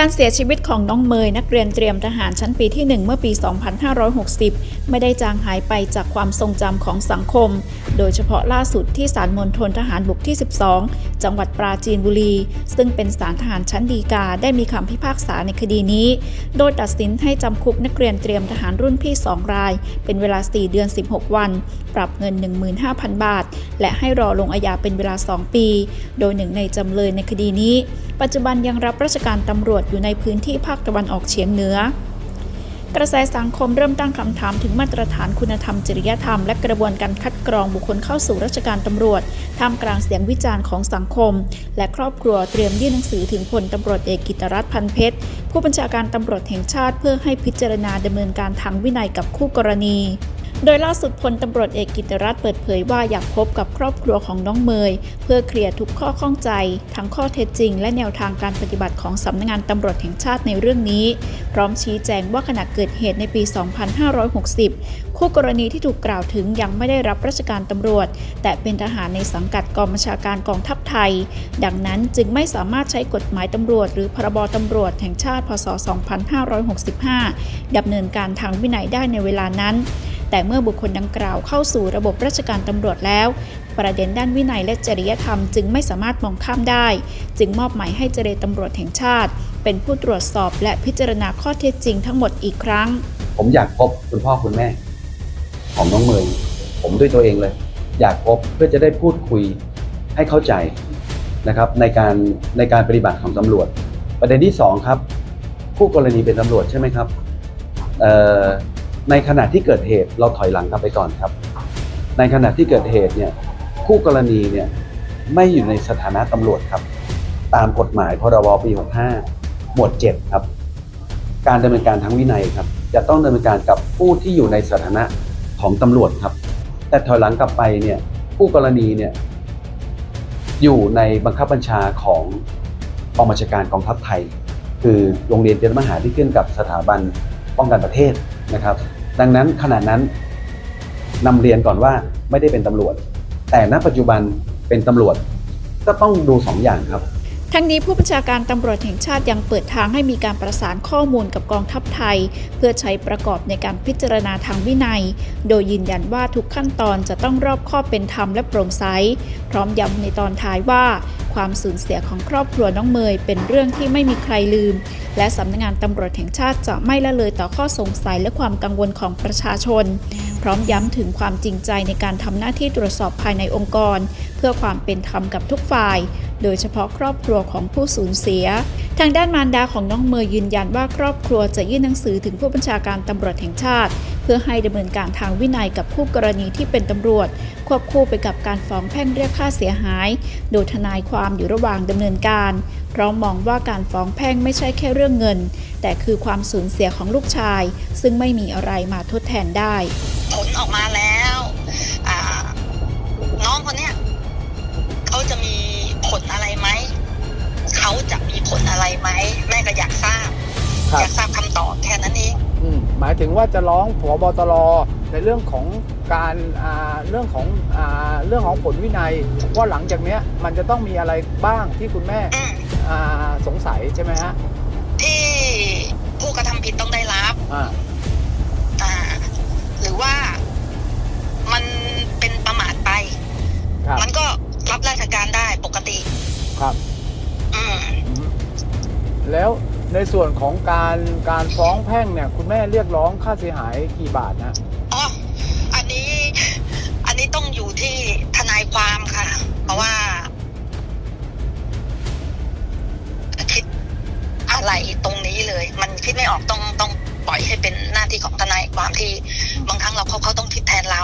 การเสียชีวิตของน้องเมยนักเรียนเตรียมทหารชั้นปีที่ 1 เมื่อปี 2560 ไม่ได้จางหายไปจากความทรงจำของสังคม โดยเฉพาะล่าสุดที่ศาลมณฑลทหารบกที่ 12 จังหวัดปราจีนบุรี ซึ่งเป็นศาลทหารชั้นดีกาได้มีคำพิพากษาในคดีนี้ โดยตัดสินให้จำคุกนักเรียนเตรียมทหารรุ่นพี่ 2 ราย เป็นเวลา 4 เดือน 16 วัน ปรับเงิน 15,000 บาท และให้รอลงอาญาเป็นเวลา 2 ปี โดยหนึ่งในจำเลยในคดีนี้ ปัจจุบันยังรับราชการตำรวจอยู่ในพื้นที่ภาคตะวันออกเฉียงเหนือกระแสสังคมเริ่มตั้งคำถามถึงมาตรฐานคุณธรรมจริยธรรม และกระบวนการคัดกรองบุคคลเข้าสู่ราชการตำรวจท่ามกลางเสียงวิจารณ์ของสังคม และครอบครัวเตรียมยื่นหนังสือถึงพลตำรวจเอกกิตรัฐพันเพชร ผู้บัญชาการตำรวจแห่งชาติเพื่อให้พิจารณาดำเนินการทางวินัยกับคู่กรณี โดยล่าสุดพลตำรวจเอกกิตรัฐเปิดเผยว่าอยากพบกับครอบครัวของน้องเมย เพื่อเคลียร์ทุกข้อข้องใจ ทั้งข้อเท็จจริง และแนวทางการปฏิบัติของสำนักงานตำรวจแห่งชาติในเรื่องนี้ พร้อมชี้แจงว่าขณะเกิดเหตุในปี 2560 คู่กรณีที่ถูกกล่าวถึงยังไม่ได้รับราชการตำรวจ แต่เป็นทหารในสังกัดกองบัญชาการกองทัพไทย ดังนั้นจึงไม่สามารถใช้กฎหมายตำรวจ หรือพรบตำรวจแห่งชาติพศ 2565ดำเนินการทางวินัยได้ในเวลานั้น แต่เมื่อบุคคลดังกล่าวเข้าสู่ระบบราชการตำรวจแล้ว ประเด็นด้านวินัยและจริยธรรมจึงไม่สามารถมองข้ามได้ จึงมอบหมายให้เจรตำรวจแห่งชาติ เป็นผู้ตรวจสอบและพิจารณาข้อเท็จจริงทั้งหมดอีกครั้ง ผมอยากพบคุณพ่อคุณแม่ ของน้องเมยผมด้วยตัวเองเลย อยากพบเพื่อจะได้พูดคุยให้เข้าใจนะครับในการในการปฏิบัติของตำรวจ ประเด็นที่สองครับคู่กรณีเป็นตำรวจใช่ไหมครับเอ่อ ในขณะที่เกิดเหตุเราถอยหลังกลับไปก่อนครับ ในขณะที่เกิดเหตุเนี่ยคู่กรณีเนี่ยไม่อยู่ในสถานะตำรวจครับ ตามกฎหมายพรบปี 65 หมวด 7 ครับ การดำเนินการทางวินัยครับ จะต้องดำเนินการกับผู้ที่อยู่ในสถานะของตำรวจครับ แต่ถอยหลังกลับไปเนี่ยผู้กรณีเนี่ยอยู่ในบังคับบัญชาของกองบัญชาการกองทัพไทย คือโรงเรียนเตรียมทหารที่ขึ้นกับสถาบันป้องกันประเทศนะครับ ดังนั้นขณะนั้นนำเรียนก่อนว่าไม่ได้เป็นตำรวจ แต่ณปัจจุบันเป็นตำรวจก็ต้องดูสองอย่างครับ ทั้งนี้ผู้บัญชาการตำรวจแห่งชาติยังเปิดทางให้มีการประสานข้อมูลกับกองทัพไทย เพื่อใช้ประกอบในการพิจารณาทางวินัย โดยยืนยันว่าทุกขั้นตอนจะต้องรอบคอบเป็นธรรมและโปร่งใส พร้อมย้ำในตอนท้ายว่า ความสูญเสียของครอบครัวน้องเมยเป็นเรื่องที่ไม่มีใครลืม และสำนักงานตำรวจแห่งชาติจะไม่ละเลยต่อข้อสงสัยและความกังวลของประชาชน พร้อมย้ำถึงความจริงใจในการทำหน้าที่ตรวจสอบภายในองค์กร เพื่อความเป็นธรรมกับทุกฝ่าย โดยเฉพาะครอบครัวของผู้สูญเสีย ทางด้านมารดาของน้องเมย์ยืนยันว่าครอบครัวจะยื่นหนังสือถึงผู้บัญชาการตำรวจแห่งชาติ พื่อให้ดำเนินการทางวินัยกับผู้กรณีที่เป็นตำรวจ ควบคู่ไปกับการฟ้องแพ่งเรียกค่าเสียหาย โดยทนายความอยู่ระหว่างดำเนินการเพราะมองว่าการฟ้องแพ่งไม่ใช่แค่เรื่องเงิน แต่คือความสูญเสียของลูกชาย ซึ่งไม่มีอะไรมาทดแทนได้ ผลออกมาแล้ว อยากทราบคำตอบแค่นั้นเองอืมหมายถึงว่าจะร้องผบตรในเรื่องของการอ่าเรื่องของอ่าเรื่องของผลวินัยว่าหลังจากเนี้ยมันจะต้องมีอะไรบ้างที่คุณแม่อืมอ่าสงสัยใช่ไหมฮะที่ผู้กระทำผิดต้องได้รับอ่าอ่าหรือว่ามันเป็นประมาทไปครับมันก็รับราชการได้ปกติครับ อืมอืมแล้ว ในส่วนของการการฟ้องแพ่งเนี่ย คุณแม่เรียกร้องค่าเสียหายกี่บาทนะอ๋ออันนี้อันนี้ต้องอยู่ที่ทนายความค่ะ เพราะว่าคิดอะไรตรงนี้เลย มันคิดไม่ออกต้องต้องปล่อยให้เป็นหน้าที่ของทนายความที่บางครั้งเราเขาเขาต้องคิดแทนเรา